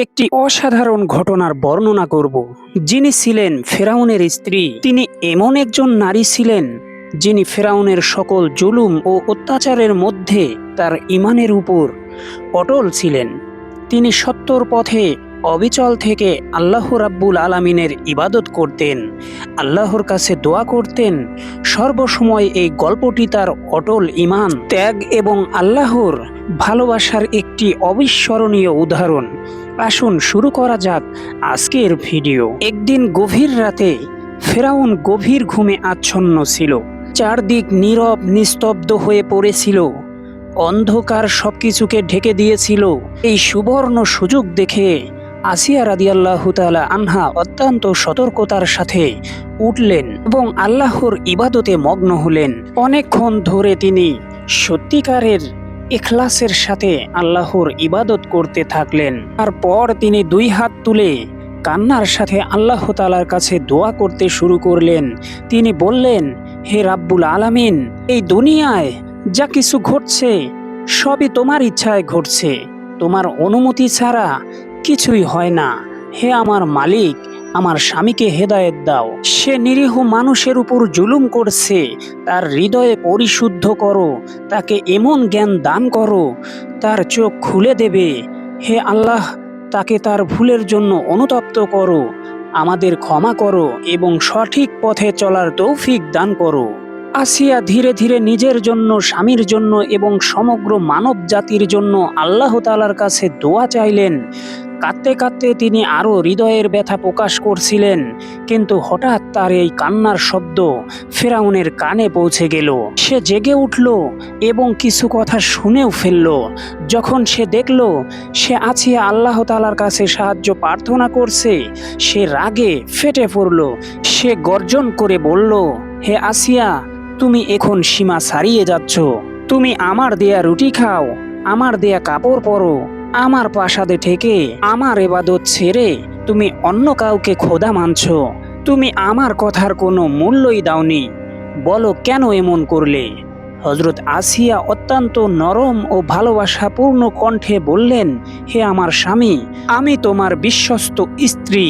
একটি অসাধারণ ঘটনার বর্ণনা করব। যিনি ছিলেন ফেরাউনের স্ত্রী, তিনি এমন একজন নারী ছিলেন, যিনি ফেরাউনের সকল জুলুম ও অত্যাচারের মধ্যে তার ইমানের উপর অটল ছিলেন। তিনি সত্যর পথে অবিচল থেকে আল্লাহ রাব্বুল আলামিনের ইবাদত করতেন, আল্লাহর কাছে দোয়া করতেন, সর্বসময় এই গল্পটি তার অটল ইমান ত্যাগ এবং আল্লাহর ভালোবাসার একটি অবিস্মরণীয় উদাহরণ। আসুন শুরু করা যাক আজকের ভিডিও। একদিন গভীর রাতে ফেরাউন গভীর ঘুমে আচ্ছন্ন ছিল। চারদিক নীরব, নিস্তব্ধ হয়ে পড়েছিল। অন্ধকার সবকিছুকে ঢেকে দিয়েছিল। এই সুবর্ণ সুযোগ দেখে আসিয়া রাদিয়াল্লাহু তাআলা আনহা অত্যন্ত সতর্কতার সাথে উঠলেন এবং আল্লাহর ইবাদতে মগ্ন হলেন। অনেকক্ষণ ধরে তিনি সত্যিকারের এখলাসের সাথে আল্লাহর ইবাদত করতে থাকলেন। তারপর তিনি দুই হাত তুলে কান্নার সাথে আল্লাহ তালার কাছে দোয়া করতে শুরু করলেন। তিনি বললেন, হে রাব্বুল আলামিন, এই দুনিয়ায় যা কিছু ঘটছে, সবই তোমার ইচ্ছায় ঘটছে। তোমার অনুমতি ছাড়া কিছুই হয় না। হে আমার মালিক, আমার স্বামীকে হেদায়েত দাও। সে নিরীহ মানুষের উপর জুলুম করছে, তার হৃদয়ে পরিশুদ্ধ করো, তাকে এমন জ্ঞান দান করো, তার চোখ খুলে দেবে। হে আল্লাহ, তাকে তার ভুলের জন্য অনুতপ্ত করো, আমাদের ক্ষমা করো এবং সঠিক পথে চলার তৌফিক দান করো। আসিয়া ধীরে ধীরে নিজের জন্য, স্বামীর জন্য এবং সমগ্র মানব জাতির জন্য আল্লাহ তালার কাছে দোয়া চাইলেন কাঁদতে কাঁদতে তিনি আরও হৃদয়ের ব্যথা প্রকাশ করছিলেন। কিন্তু হঠাৎ তার এই কান্নার শব্দ ফেরাউনের কানে পৌঁছে গেল। সে জেগে উঠল এবং কিছু কথা শুনেও ফেলল। যখন সে দেখল সে আছিয়া আল্লাহ তালার কাছে সাহায্য প্রার্থনা করছে, সে রাগে ফেটে পড়ল। সে গর্জন করে বলল, হে আসিয়া, তুমি এখন সীমা ছাড়িয়ে যাচ্ছ। তুমি আমার দেয়া রুটি খাও, আমার দেয়া কাপড় পরো আমার প্রাসাদে থেকে আমার এবাদত ছেড়ে তুমি অন্য কাউকে খোদা মানছ। তুমি আমার কথার কোনো মূল্যই দাওনি। বলো কেন এমন করলে? হজরত আসিয়া অত্যন্ত নরম ও ভালোবাসাপূর্ণ কণ্ঠে বললেন, হে আমার স্বামী, আমি তোমার বিশ্বস্ত স্ত্রী।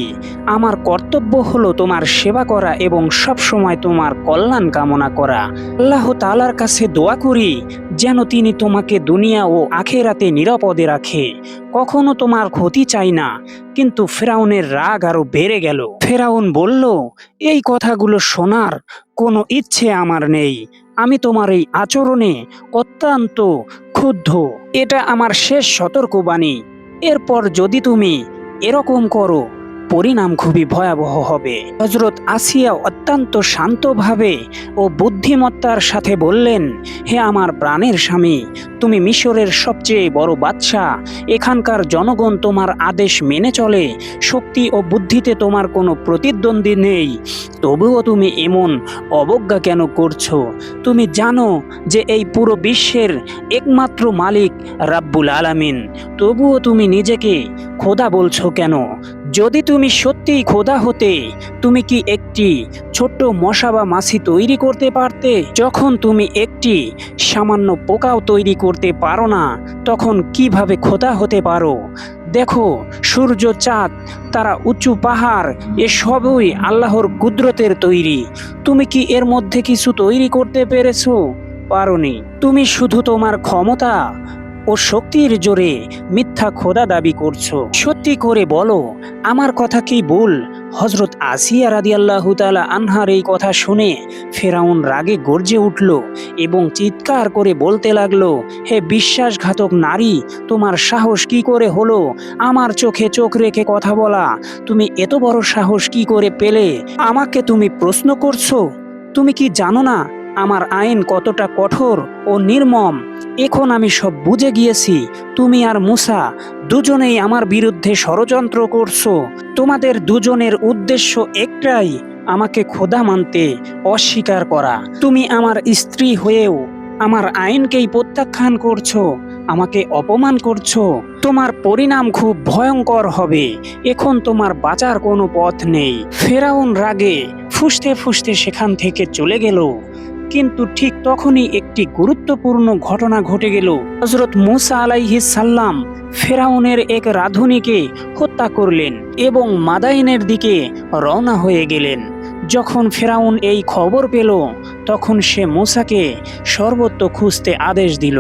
আমার কর্তব্য হলো তোমার সেবা করা এবং সব সময় তোমার কল্যাণ কামনা করা। আল্লাহ তালার কাছে দোয়া করি, যেন তিনি তোমাকে দুনিয়া ও আখেরাতে নিরাপদে রাখে। কখনো তোমার ক্ষতি চাই না, কিন্তু ফেরাউনের রাগ আরও বেড়ে গেল। ফেরাউন বলল, এই কথাগুলো শোনার কোনো ইচ্ছে আমার নেই। আমি তোমার এই আচরণে অত্যন্ত ক্ষুব্ধ। এটা আমার শেষ সতর্কবাণী। এরপর যদি তুমি এরকম করো পরিণাম খুবই ভয়াবহ হবে। হজরত আসিয়া অত্যন্ত শান্তভাবে ও বুদ্ধিমত্তার সাথে বললেন, হে আমার প্রাণের স্বামী, তুমি মিশরের সবচেয়ে বড় বাদশা এখানকার জনগণ তোমার আদেশ মেনে চলে। শক্তি ও বুদ্ধিতে তোমার কোনো প্রতিদ্বন্দ্বী নেই। তবুও তুমি এমন অবজ্ঞা কেন করছ? তুমি জানো যে এই পুরো বিশ্বের একমাত্র মালিক রাব্বুল আলামিন। তবুও তুমি নিজেকে খোদা বলছো কেন? যদি তুমি সত্যিই খোদা হতে, তুমি কি একটি ছোট্ট মশা বা মাছি তৈরি করতে পারতে? যখন তুমি একটি সামান্য পোকাও তৈরি করতে পারো না, তখন কীভাবে খোদা হতে পারো? দেখো, সূর্য, চাঁদ, তারা উঁচু পাহাড় এসবই আল্লাহর কুদরতের তৈরি। তুমি কি এর মধ্যে কিছু তৈরি করতে পেরেছ? পারোনি। তুমি শুধু তোমার ক্ষমতা ও শক্তির জোরে মিথ্যা খোদা দাবি করছ। সত্যি করে বলো, আমার কথা কি ভুল? হজরত আসিয়া রাদিয়াল্লাহু তাআলা আনহার এই কথা শুনে ফেরাউন রাগে গর্জে উঠল এবং চিৎকার করে বলতে লাগল, হে বিশ্বাসঘাতক নারী, তোমার সাহস কি করে হলো? আমার চোখে চোখ রেখে কথা বলা। তুমি এত বড় সাহস কি করে পেলে? আমাকে তুমি প্রশ্ন করছ? তুমি কি জানো না আমার আইন কতটা কঠোর ও নির্মম, এখন আমি সব বুঝে গিয়েছি। তুমি আর মুসা দুজনেই আমার বিরুদ্ধে ষড়যন্ত্র করছ। তোমাদের দুজনের উদ্দেশ্য একটাই, আমাকে খোদা মানতে অস্বীকার করা। তুমি আমার স্ত্রী হয়েও আমার আইনকেই প্রত্যাখ্যান করছ, আমাকে অপমান করছ। তোমার পরিণাম খুব ভয়ঙ্কর হবে, এখন তোমার বাঁচার কোনো পথ নেই। ফেরাউন রাগে ফুসতে ফুসতে সেখান থেকে চলে গেল। কিন্তু ঠিক তখনই একটি গুরুত্বপূর্ণ ঘটনা ঘটে গেল। হজরত মুসা আলাইহি সাল্লাম ফেরাউনের এক রাধুনীকে হত্যা করলেন এবং মাদাইনের দিকে রওনা হয়ে গেলেন। যখন ফেরাউন এই খবর পেল, তখন সে মুসাকে সর্বত্র খুঁজতে আদেশ দিল।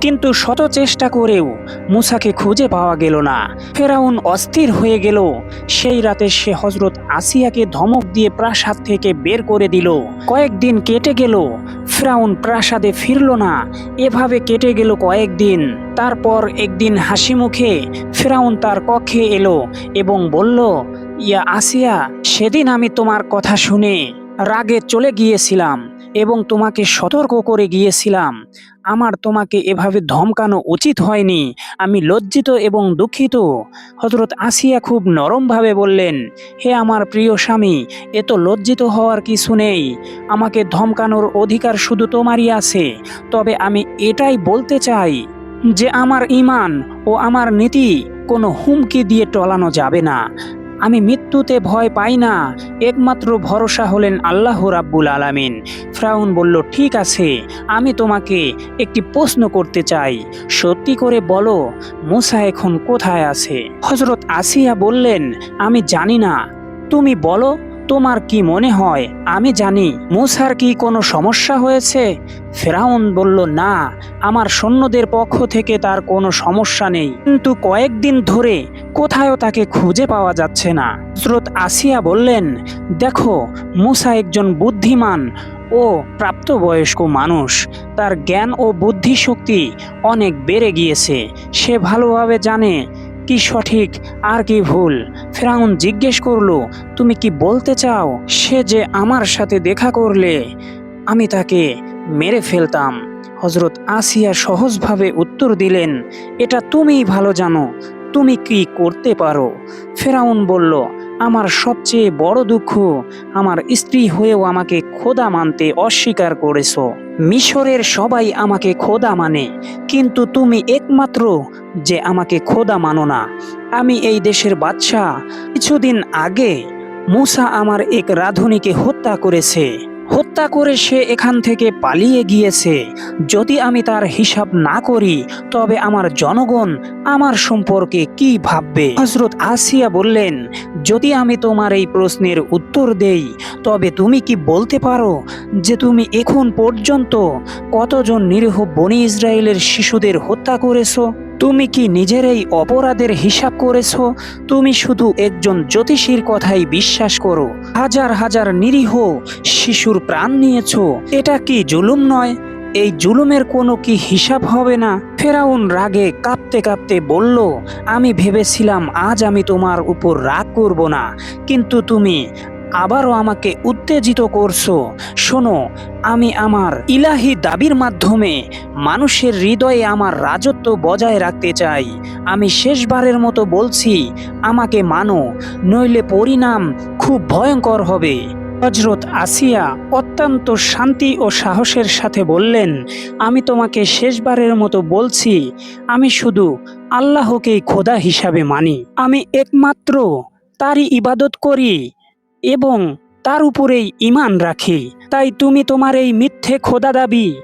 কিন্তু শত চেষ্টা করেও মুসাকে খুঁজে পাওয়া গেল না। ফেরাউন অস্থির হয়ে গেল। সেই রাতে সে হজরত আসিয়াকে ধমক দিয়ে প্রাসাদ থেকে বের করে দিল। কয়েকদিন কেটে গেল। ফেরাউন প্রাসাদে ফিরল না। এভাবে কেটে গেল কয়েকদিন। তারপর একদিন হাসি মুখে ফেরাউন তার কক্ষে এলো এবং বলল, ইয়া আসিয়া, সেদিন আমি তোমার কথা শুনে রাগে চলে গিয়েছিলাম। এবং তোমাকে সতর্ক করে গিয়েছিলাম। আমার তোমাকে এভাবে ধমকানো উচিত হয়নি। আমি লজ্জিত এবং দুঃখিত। হজরত আসিয়া খুব নরমভাবে বললেন, হে আমার প্রিয় স্বামী এত লজ্জিত হওয়ার কিছু নেই। আমাকে ধমকানোর অধিকার শুধু তোমারই আছে। তবে আমি এটাই বলতে চাই যে আমার ইমান ও আমার নীতি কোনো হুমকি দিয়ে টলানো যাবে না। আমি মৃত্যুতে ভয় পাই না। একমাত্র ভরসা হলেন আল্লাহ রাব্বুল আলামিন। ফ্রাউন বলল, ঠিক আছে, আমি তোমাকে একটি প্রশ্ন করতে চাই। সত্যি করে বলো, মুসা এখন কোথায় আছে? হজরত আসিয়া বললেন, আমি জানি না। তুমি বলো, তোমার কি মনে হয়? আমি জানি। মুসার কি কোনো সমস্যা হয়েছে? ফেরাউন বলল, না, আমার সৈন্যদের পক্ষ থেকে তার কোনো সমস্যা নেই। কিন্তু কয়েকদিন ধরে কোথায়ও তাকে খুঁজে পাওয়া যাচ্ছে না। হজরত আসিয়া বললেন, দেখো, মুসা একজন বুদ্ধিমান ও প্রাপ্তবয়স্ক মানুষ। তার জ্ঞান ও বুদ্ধিশক্তি অনেক বেড়ে গিয়েছে। সে ভালোভাবে জানে কি সঠিক আর কি ভুল। ফেরাউন জিজ্ঞেস করল, তুমি কি বলতে চাও? সে যে আমার সাথে দেখা করলে আমি তাকে মেরে ফেলতাম। হজরত আসিয়া সহজভাবে উত্তর দিলেন, এটা তুমিই ভালো জানো। তুমি কি করতে পারো? ফেরাউন বলল, আমার সবচেয়ে বড় দুঃখ, আমার স্ত্রী হয়েও আমাকে খোদা মানতে অস্বীকার করেছ। মিশরের সবাই আমাকে খোদা মানে কিন্তু তুমি একমাত্র যে আমাকে খোদা মানো না। আমি এই দেশের বাদশা কিছুদিন আগে মুসা আমার এক রাধুনীকে হত্যা করেছে। হত্যা করে সে এখান থেকে পালিয়ে গিয়েছে। যদি আমি তার হিসাব না করি, তবে আমার জনগণ আমার সম্পর্কে কি ভাববে? হজরত আসিয়া বললেন, যদি আমি তোমার এই প্রশ্নের উত্তর দেই, তবে তুমি কি বলতে পারো যে তুমি এখন পর্যন্ত কতজন নিরীহ বনি ইসরায়েলের শিশুদের হত্যা করেছ? তুমি কি নিজের এই অপরাধের হিসাব করেছ? তুমি শুধু একজন জ্যোতিষীর কথাই বিশ্বাস করো। হাজার হাজার নিরীহ শিশুর প্রাণ নিয়েছ। এটা কি জুলুম নয়? এই জুলুমের কোনো কি হিসাব হবে না? ফেরাউন রাগে কাঁপতে কাঁপতে বলল, আমি ভেবেছিলাম আজ আমি তোমার উপর রাগ করব না। কিন্তু তুমি আবারও আমাকে উত্তেজিত করছ। শোনো, আমি আমার ইলাহি দাবির মাধ্যমে মানুষের হৃদয়ে আমার রাজত্ব বজায় রাখতে চাই। আমি শেষবারের মতো বলছি, আমাকে মানো, নইলে পরিণাম খুব ভয়ঙ্কর হবে। হজরত আসিয়া অত্যন্ত শান্তি ও সাহসের সাথে বললেন, আমি তোমাকে শেষবারের মতো বলছি, আমি শুধু আল্লাহকেই খোদা হিসাবে মানি। আমি একমাত্র তারই ইবাদত করি। এবং তার উপরেই ইমান রাখে। তাই তুমি তোমার এই মিথ্যে খোদা দাবি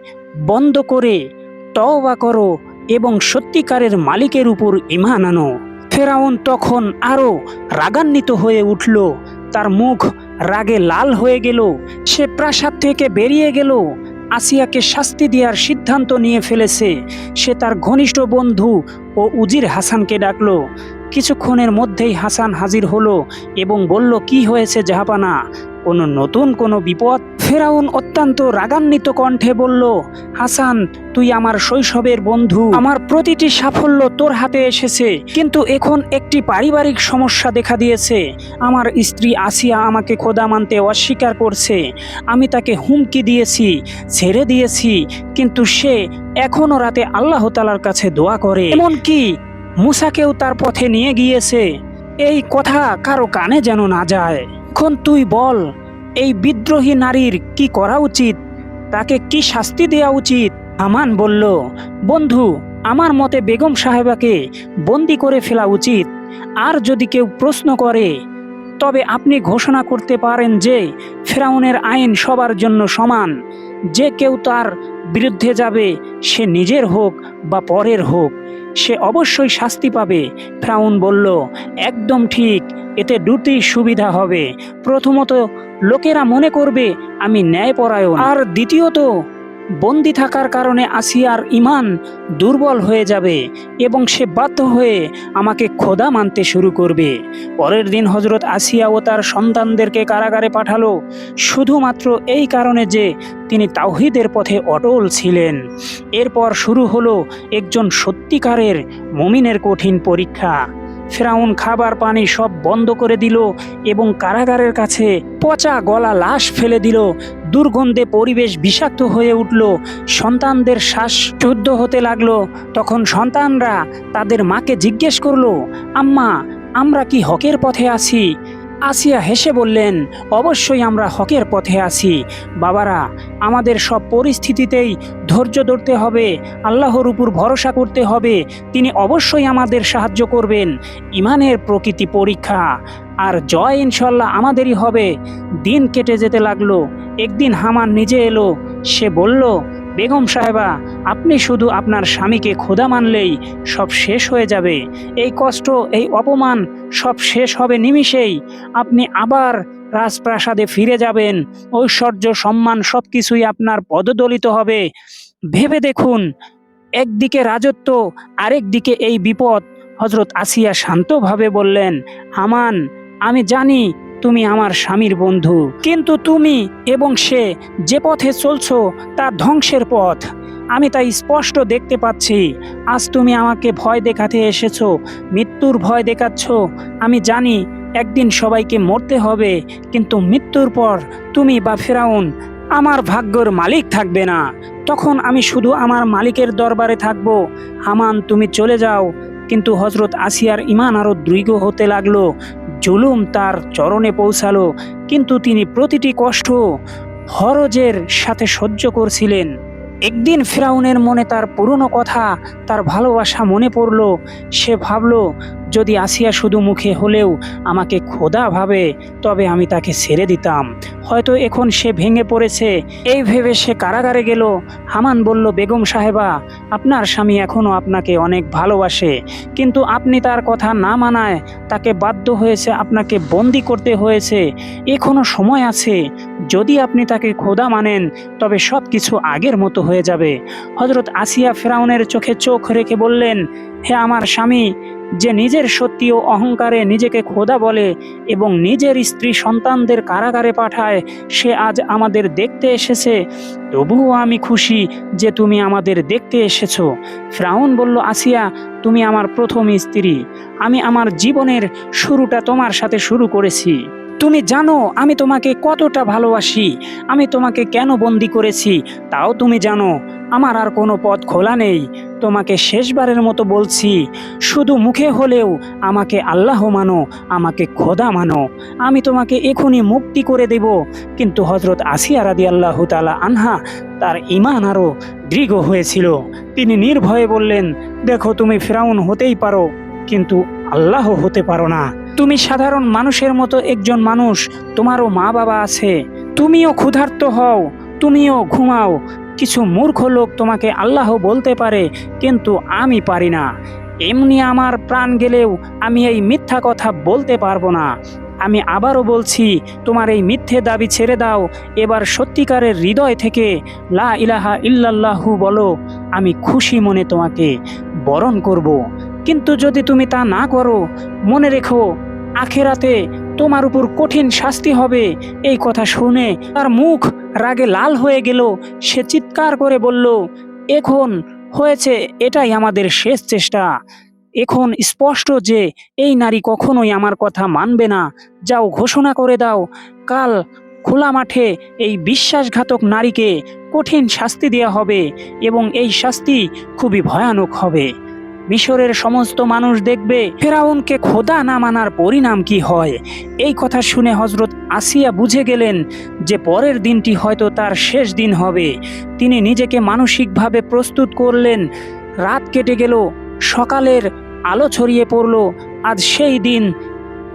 বন্ধ করে তওবা করো এবং সত্যিকারের মালিকের উপর ইমান আনো। ফেরাউন তখন আরও রাগান্বিত হয়ে উঠল। তার মুখ রাগে লাল হয়ে গেল। সে প্রাসাদ থেকে বেরিয়ে গেল। আসিয়াকে শাস্তি দেওয়ার সিদ্ধান্ত নিয়ে ফেলেছে। সে তার ঘনিষ্ঠ বন্ধু ও উজির হাসানকে ডাকলো। কিছুক্ষণের মধ্যেই হাসান হাজির হলো এবং বলল, কি হয়েছে জাহাপানা? কোনো নতুন কোনো বিপদ? ফেরাউন অত্যন্ত রাগান্বিত কণ্ঠে বলল, হাসান, তুই আমার শৈশবের বন্ধু। আমার প্রতিটি সাফল্য তোর হাতে এসেছে, কিন্তু এখন একটি পারিবারিক সমস্যা দেখা দিয়েছে। আমার স্ত্রী আসিয়া আমাকে খোদা মানতে অস্বীকার করছে। আমি তাকে হুমকি দিয়েছি, ছেড়ে দিয়েছি, কিন্তু সে এখনও রাতে আল্লাহ তালার কাছে দোয়া করে। এমনকি মুসাকেও তার পথে নিয়ে গিয়েছে। এই কথা কারও কানে যেন না যায়। এখন তুই বল, এই বিদ্রোহী নারীর কি করা উচিত? তাকে কি শাস্তি দেওয়া উচিত? আমান বলল, বন্ধু, আমার মতে বেগম সাহেবাকে বন্দি করে ফেলা উচিত। আর যদি কেউ প্রশ্ন করে, তবে আপনি ঘোষণা করতে পারেন যে ফেরাউনের আইন সবার জন্য সমান। যে কেউ তার বিরুদ্ধে যাবে, সে নিজের হোক বা পরের হোক। সে অবশ্যই শাস্তি পাবে। ফ্রাউন বলল, একদম ঠিক, এতে দুটি সুবিধা হবে। প্রথমত, লোকেরা মনে করবে, আমি ন্যায়পরায়ণ। আর দ্বিতীয়ত বন্দি থাকার কারণে আসিয়ার ইমান দুর্বল হয়ে যাবে এবং সে বাধ্য হয়ে আমাকে খোদা মানতে শুরু করবে। পরের দিন হজরত আসিয়া ও তার সন্তানদেরকে কারাগারে পাঠালো, শুধুমাত্র এই কারণে যে তিনি তাওহিদের পথে অটল ছিলেন। এরপর শুরু হলো একজন সত্যিকারের মমিনের কঠিন পরীক্ষা। ফেরাউন খাবার পানি সব বন্ধ করে দিল এবং কারাগারের কাছে পচা গলা লাশ ফেলে দিল। দুর্গন্ধে পরিবেশ বিষাক্ত হয়ে উঠল। সন্তানদের শ্বাস শুদ্ধ হতে লাগল। তখন সন্তানরা তাদের মাকে জিজ্ঞেস করল, আম্মা, আমরা কি হকের পথে আছি? আসিয়া হেসে বললেন, অবশ্যই আমরা হকের পথে আছি। বাবারা, আমাদের সব পরিস্থিতিতেই ধৈর্য ধরতে হবে, আল্লাহর উপর ভরসা করতে হবে, তিনি অবশ্যই আমাদের সাহায্য করবেন। ইমানের প্রকৃতি পরীক্ষা। আর জয় ইনশাল্লাহ আমাদেরই হবে। দিন কেটে যেতে লাগল। একদিন হামান নিজে এলো, সে বলল বেগম সাহেবা, আপনি শুধু আপনার স্বামীকে খোদা মানলেই সব শেষ হয়ে যাবে। এই কষ্ট, এই অপমান সব শেষ হবে নিমিষেই। আপনি আবার রাজপ্রাসাদে ফিরে যাবেন। ঐশ্বর্য, সম্মান সব কিছুই আপনার পদদলিত হবে। ভেবে দেখুন, একদিকে রাজত্ব আরেক দিকে এই বিপদ। হজরত আসিয়া শান্তভাবে বললেন হামান আমি জানি তুমি আমার স্বামীর বন্ধু। কিন্তু তুমি এবং সে যে পথে চলছো, তা ধ্বংসের পথ। আমি তাই স্পষ্ট দেখতে পাচ্ছি। আজ তুমি আমাকে ভয় দেখাতে এসেছ, মৃত্যুর ভয় দেখাচ্ছ। আমি জানি একদিন সবাইকে মরতে হবে, কিন্তু মৃত্যুর পর তুমি বা ফেরাউন আমার ভাগ্যর মালিক থাকবে না। তখন আমি শুধু আমার মালিকের দরবারে থাকব। হামান, তুমি চলে যাও। কিন্তু হজরত আসিয়ার ইমান আরও দৃঢ় হতে লাগল। জুলুম তার চরণে পৌঁছালো, কিন্তু তিনি প্রতিটি কষ্ট হরজের সাথে সহ্য করছিলেন। একদিন ফেরাউনের মনে তার পুরনো কথা, তার ভালোবাসা মনে পড়ল। সে ভাবল যদি আসিয়া শুধু মুখে হলেও আমাকে খোদা ভাবে, তবে আমি তাকে ছেড়ে দিতাম। হয়তো এখন সে ভেঙে পড়েছে। এই ভেবে সে কারাগারে গেল। হামান বলল, বেগম সাহেবা, আপনার স্বামী এখনও আপনাকে অনেক ভালোবাসে। কিন্তু আপনি তার কথা না মানায় তাকে বাধ্য হয়েছে, আপনাকে বন্দি করতে হয়েছে। এখনও সময় আছে। যদি আপনি তাকে খোদা মানেন, তবে সব কিছু আগের মতো হয়ে যাবে। হজরত আসিয়া ফেরাউনের চোখে চোখ রেখে বললেন, হে আমার স্বামী যে নিজের সত্যি ও অহংকারে নিজেকে খোদা বলে এবং নিজের স্ত্রী সন্তানদের কারাগারে পাঠায়, সে আজ আমাদের দেখতে এসেছে। তবুও আমি খুশি যে তুমি আমাদের দেখতে এসেছ। ফ্রাউন বলল, আসিয়া, তুমি আমার প্রথম স্ত্রী। আমি আমার জীবনের শুরুটা তোমার সাথে শুরু করেছি। তুমি জানো, আমি তোমাকে কতটা ভালোবাসি। আমি তোমাকে কেন বন্দি করেছি, তাও তুমি জানো। আমার আর কোনো পথ খোলা নেই। তোমাকে শেষবারের মতো বলছি, শুধু মুখে হলেও আমাকে আল্লাহ মানো, আমাকে খোদা মানো। আমি তোমাকে এখনই মুক্তি করে দেব। কিন্তু হজরত আসিয়া রাদি আল্লাহ তালা আনহা তার ইমান আরও দৃঢ় হয়েছিল। তিনি নির্ভয়ে বললেন, দেখো, তুমি ফেরাউন হতেই পারো। কিন্তু আল্লাহ হতে পারো না। তুমি সাধারণ মানুষের মতো একজন মানুষ, তোমারও মা বাবা আছে। তুমিও ক্ষুধার্ত হও, তুমিও ঘুমাও। কিছু মূর্খ লোক তোমাকে আল্লাহ বলতে পারে, কিন্তু আমি পারি না। এমনি আমার প্রাণ গেলেও আমি এই মিথ্যা কথা বলতে পারব না। আমি আবারও বলছি, তোমার এই মিথ্যে দাবি ছেড়ে দাও। এবার সত্যিকারের হৃদয় থেকে লা ইলাহা ইল্লাল্লাহু বলো, আমি খুশি মনে তোমাকে বরণ করব। কিন্তু যদি তুমি তা না করো, মনে রেখো, আখেরাতে তোমার উপর কঠিন শাস্তি হবে। এই কথা শুনে তার মুখ রাগে লাল হয়ে গেল। সে চিৎকার করে বলল, এখন হয়েছে এটাই আমাদের শেষ চেষ্টা। এখন স্পষ্ট যে এই নারী কখনোই আমার কথা মানবে না। যাও ঘোষণা করে দাও, কাল খোলা মাঠে এই বিশ্বাসঘাতক নারীকে কঠিন শাস্তি দেওয়া হবে এবং এই শাস্তি খুবই ভয়ানক হবে। মিশরের সমস্ত মানুষ দেখবে, ফেরাউনকে খোদা না মানার পরিণাম কি হয়? এই কথা শুনে হজরত আসিয়া বুঝে গেলেন যে পরের দিনটি হয়তো তার শেষ দিন হবে। তিনি নিজেকে মানসিকভাবে প্রস্তুত করলেন। রাত কেটে গেল, সকালের আলো ছড়িয়ে পড়ল। আজ সেই দিন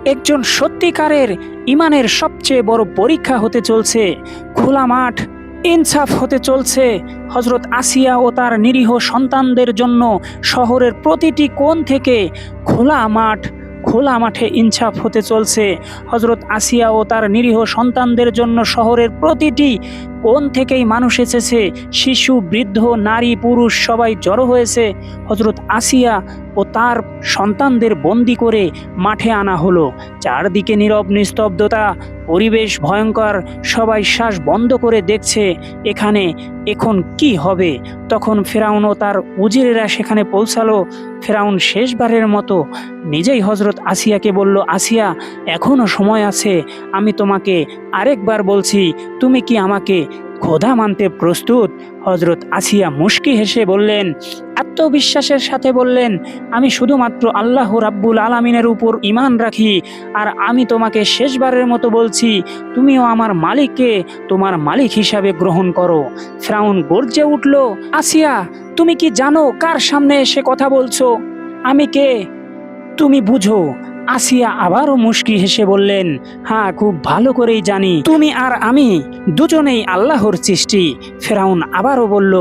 একজন সত্যিকারের ইমানের সবচেয়ে বড় পরীক্ষা হতে চলছে। খোলা মাঠ ইনসাফ হতে চলছে। হজরত আসিয়া ও তার নিরীহ সন্তানদের জন্য শহরের প্রতিটি কোণ থেকে খোলা মাঠ, খোলা মাঠে ইনসাফ হতে চলছে। হজরত আসিয়া ও তার নিরীহ সন্তানদের জন্য শহরের প্রতিটি কোণ থেকেই মানুষ এসেছে? শিশু, বৃদ্ধ, নারী, পুরুষ সবাই জড়ো হয়েছে। হজরত আসিয়া ও তার সন্তানদের বন্দি করে মাঠে আনা হলো। চারদিকে নীরব নিস্তব্ধতা, পরিবেশ ভয়ঙ্কর, সবাই শ্বাস বন্ধ করে দেখছে, এখানে এখন কি হবে? তখন ফেরাউন ও তার উজিরেরা সেখানে পৌঁছালো। ফেরাউন শেষবারের মতো নিজেই হজরত আসিয়াকে বলল, আসিয়া এখনও সময় আছে। আমি তোমাকে আরেকবার বলছি, তুমি কি আমাকে খোদা মানতে প্রস্তুত। হজরত আসিয়া মুশকি হেসে বললেন, আত্মবিশ্বাসের সাথে বললেন, আমি শুধুমাত্র আল্লাহ রাব্বুল আলামিনের উপর ইমান রাখি, আর আমি তোমাকে শেষবারের মতো বলছি, তুমিও আমার মালিককে তোমার মালিক হিসাবে গ্রহণ করো। ফ্রাউন গর্জে উঠল, আসিয়া, তুমি কি জানো কার সামনে এসে কথা বলছো? আমি কে? তুমি বুঝো। আসিয়া আবারও মুশকি হেসে বললেন হ্যাঁ খুব ভালো করেই জানি। তুমি আর আমি দুজনেই আল্লাহর সৃষ্টি। ফেরাউন আবারও বলল,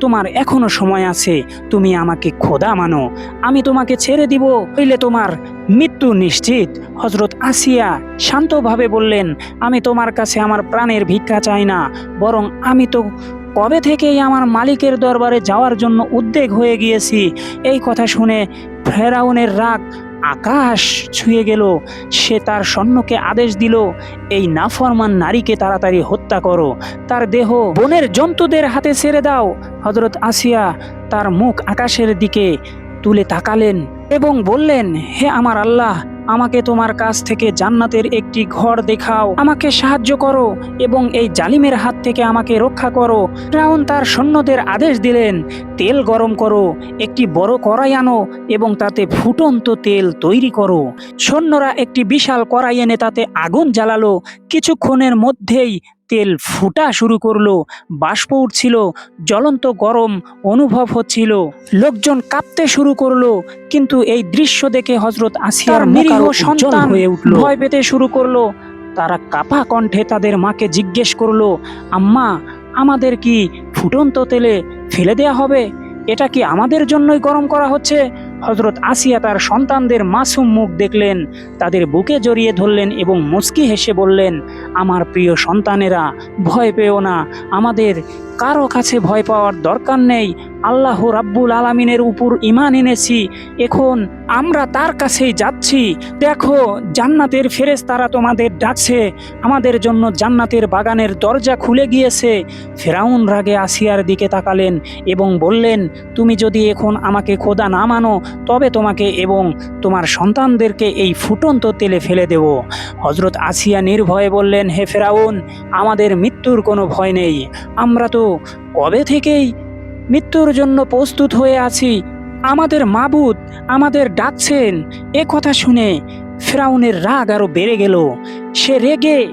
তোমার এখনও সময় আছে, তুমি আমাকে খোদা মানো। আমি তোমাকে ছেড়ে দিব হইলে তোমার মৃত্যু নিশ্চিত। হজরত আসিয়া শান্তভাবে বললেন, আমি তোমার কাছে আমার প্রাণের ভিক্ষা চাই না, বরং আমি তো কবে থেকেই আমার মালিকের দরবারে যাওয়ার জন্য উদ্বেগ হয়ে গিয়েছি। এই কথা শুনে ফেরাউনের রাগ আকাশ ছুঁয়ে গেল। সে তার সৈন্যকে আদেশ দিল, এই নাফরমান নারীকে তাড়াতাড়ি হত্যা করো। তার দেহ বনের জন্তুদের হাতে ছেড়ে দাও। হজরত আসিয়া তার মুখ আকাশের দিকে তুলে তাকালেন এবং বললেন, হে আমার আল্লাহ আমাকে তোমার কাছ থেকে জান্নাতের একটি ঘর দেখাও। আমাকে সাহায্য করো এবং এই জালিমের হাত থেকে আমাকে রক্ষা করো। ফেরাউন তার সৈন্যদের আদেশ দিলেন, তেল গরম করো, একটি বড় কড়াই আনো এবং তাতে ফুটন্ত তেল তৈরি করো। সৈন্যরা একটি বিশাল কড়াই এনে তাতে আগুন জ্বালালো। কিছুক্ষণের মধ্যেই তেল ফুটা শুরু করল বাষ্প উঠছিল জ্বলন্ত গরম অনুভব হচ্ছিল। লোকজন কাঁপতে শুরু করল কিন্তু এই দৃশ্য দেখে হজরত আসিয়ার নিরীহ সন্তান হয়ে উঠল। ভয় পেতে শুরু করল। তারা কাপা কণ্ঠে তাদের মাকে জিজ্ঞেস করল আম্মা আমাদের কি ফুটন্ত তেলে ফেলে দেয়া হবে? এটা কি আমাদের জন্যই গরম করা হচ্ছে? হজরত আসিয়া তার সন্তানদের মাসুম মুখ দেখলেন, তাদের বুকে জড়িয়ে ধরলেন এবং মুচকি হেসে বললেন, আমার প্রিয় সন্তানেরা, ভয় পেও না, আমাদের কারও কাছে ভয় পাওয়ার দরকার নেই আল্লাহ রাব্বুল আলামিনের উপর ইমান এনেছি। এখন আমরা তার কাছেই যাচ্ছি। দেখো, জান্নাতের ফেরেস তারা তোমাদের ডাকছে। আমাদের জন্য জান্নাতের বাগানের দরজা খুলে গিয়েছে। ফেরাউন রাগে আসিয়ার দিকে তাকালেন এবং বললেন, তুমি যদি এখন আমাকে খোদা না মানো, তবে তোমাকে এবং তোমার সন্তানদেরকে এই ফুটন্ত তেলে ফেলে দেব। হজরত আসিয়া নির্ভয়ে বললেন, হে ফেরাউন, আমাদের মৃত্যুর কোনো ভয় নেই। আমরা তো কবে থেকেই মৃত্যুর জন্য প্রস্তুত হয়ে আছি। আমাদের মাবুদ আমাদের ডাকছেন। এ কথা শুনে ফেরাউনের রাগ আরও বেড়ে গেল। সে রেগে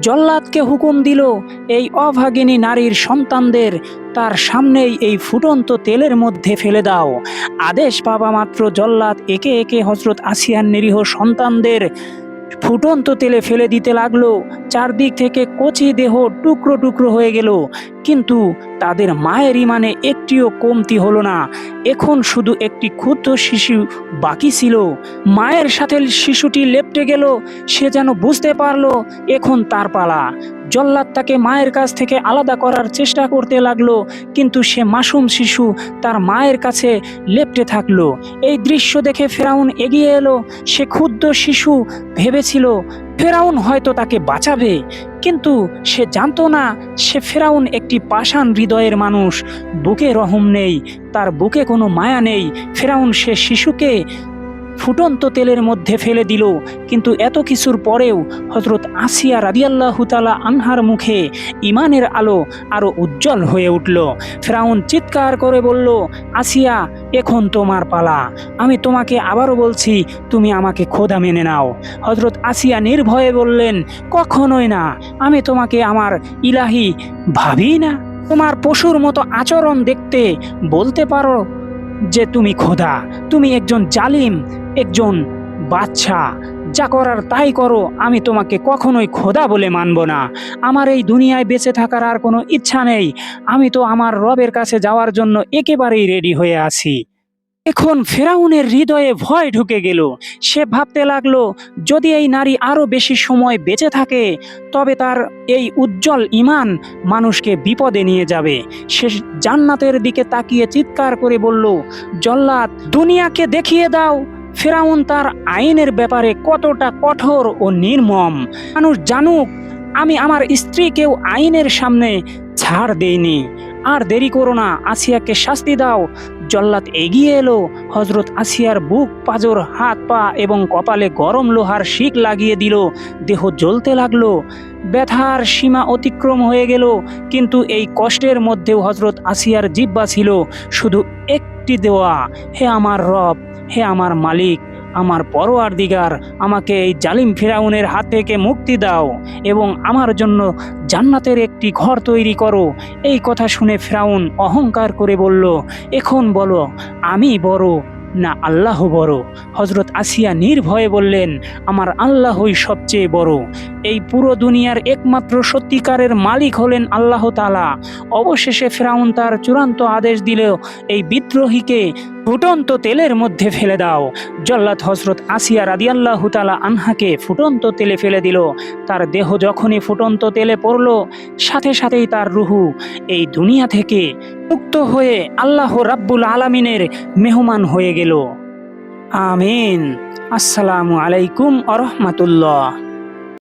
জল্লাদকে হুকুম দিল, এই অভাগিনী নারীর সন্তানদের তার সামনেই এই ফুটন্ত তেলের মধ্যে ফেলে দাও। আদেশ পাবা মাত্র জল্লাদ একে একে হজরত আসিয়ান নিরীহ সন্তানদের ফুটন্ত তেলে ফেলে দিতে লাগল। চারদিক থেকে কচি দেহ টুকরো টুকরো হয়ে গেল। কিন্তু তাদের মায়ের ইমানে একটিও কমতি হলো না। এখন শুধু একটি ক্ষুদ্র শিশু বাকি ছিল। মায়ের সাথে শিশুটি লেপটে গেল। সে যেন বুঝতে পারল এখন তার পালা। জল্লাদ তাকে মায়ের কাছ থেকে আলাদা করার চেষ্টা করতে লাগল, কিন্তু সে মাসুম শিশু তার মায়ের কাছে লেপটে থাকল। এই দৃশ্য দেখে ফেরাউন এগিয়ে এলো। সে ক্ষুদ্র শিশু ভেবেছিল, ফেরাউন হয়তো তাকে বাঁচাবে। কিন্তু সে জানতো না, সে ফেরাউন একটি পাষাণ হৃদয়ের মানুষ। বুকে রহম নেই, তার বুকে কোনো মায়া নেই। ফেরাউন সে শিশুকে ফুটন্ত তেলের মধ্যে ফেলে দিল, কিন্তু এত কিছুর পরেও হজরত আসিয়া রাদিয়াল্লাহু তালা আনহার মুখে ইমানের আলো আরও উজ্জ্বল হয়ে উঠল। ফেরাউন চিৎকার করে বলল, আসিয়া, এখন তোমার পালা। আমি তোমাকে আবারও বলছি, তুমি আমাকে খোদা মেনে নাও। হজরত আসিয়া নির্ভয়ে বললেন, কখনোই না। আমি তোমাকে আমার ইলাহি ভাবি না। তোমার পশুর মতো আচরণ দেখতে বলতে পারো যে তুমি খোদা। তুমি একজন জালিম একজন বাচ্চা। যা করার তাই করো, আমি তোমাকে কখনোই খোদা বলে মানব না। আমার এই দুনিয়ায় বেঁচে থাকার আর কোনো ইচ্ছা নেই। আমি তো আমার রবের কাছে যাওয়ার জন্য একেবারেই রেডি হয়ে আছি। এখন ফেরাউনের হৃদয়ে ভয় ঢুকে গেল। সে ভাবতে লাগল, যদি এই নারী আরও বেশি সময় বেঁচে থাকে, তবে তার এই উজ্জ্বল ইমান মানুষকে বিপদে নিয়ে যাবে। সে জান্নাতের দিকে তাকিয়ে চিৎকার করে বলল, জল্লাদ, দুনিয়াকে দেখিয়ে দাও। ফেরাউন তার আইনের ব্যাপারে কতটা কঠোর ও নির্মম। মানুষ জানুক, আমি আমার স্ত্রীকেও আইনের সামনে ছাড় দেইনি। আর দেরি করো না, আসিয়াকে শাস্তি দাও। জল্লাদ এগিয়ে এলো হজরত আসিয়ার বুক পাজর, হাত পা এবং কপালে গরম লোহার শিক লাগিয়ে দিল। দেহ জ্বলতে লাগল। ব্যথার সীমা অতিক্রম হয়ে গেল, কিন্তু এই কষ্টের মধ্যেও হজরত আসিয়ার জিব্বা ছিল শুধু একটি দেওয়া, হে আমার রব। হে আমার মালিক, আমার পরোয়ার দিগার আমাকে এই জালিম ফেরাউনের হাত থেকে মুক্তি দাও এবং আমার জন্য জান্নাতের একটি ঘর তৈরি করো। এই কথা শুনে ফেরাউন অহংকার করে বলল, এখন বলো, আমি বড় না আল্লাহ বড়। হজরত আসিয়া নির্ভয়ে বললেন, আমার আল্লাহই সবচেয়ে বড়। এই পুরো দুনিয়ার একমাত্র সত্যিকারের মালিক হলেন আল্লাহ তালা অবশেষে ফেরাউন তার চূড়ান্ত আদেশ দিলেও এই বিদ্রোহীকে ফুটন্ত তেলের মধ্যে ফেলে দাও। জল্লাদ হজরত আসিয়া রাদিয়াল্লাহ তালা আনহাকে ফুটন্ত তেলে ফেলে দিল। তার দেহ যখনই ফুটন্ত তেলে পড়ল, সাথে সাথেই তার রুহু এই দুনিয়া থেকে মুক্ত হয়ে আল্লাহ রাব্বুল আলমিনের মেহমান হয়ে গেল। আমিন। আসসালামু আলাইকুম আরহামাতুল্লাহ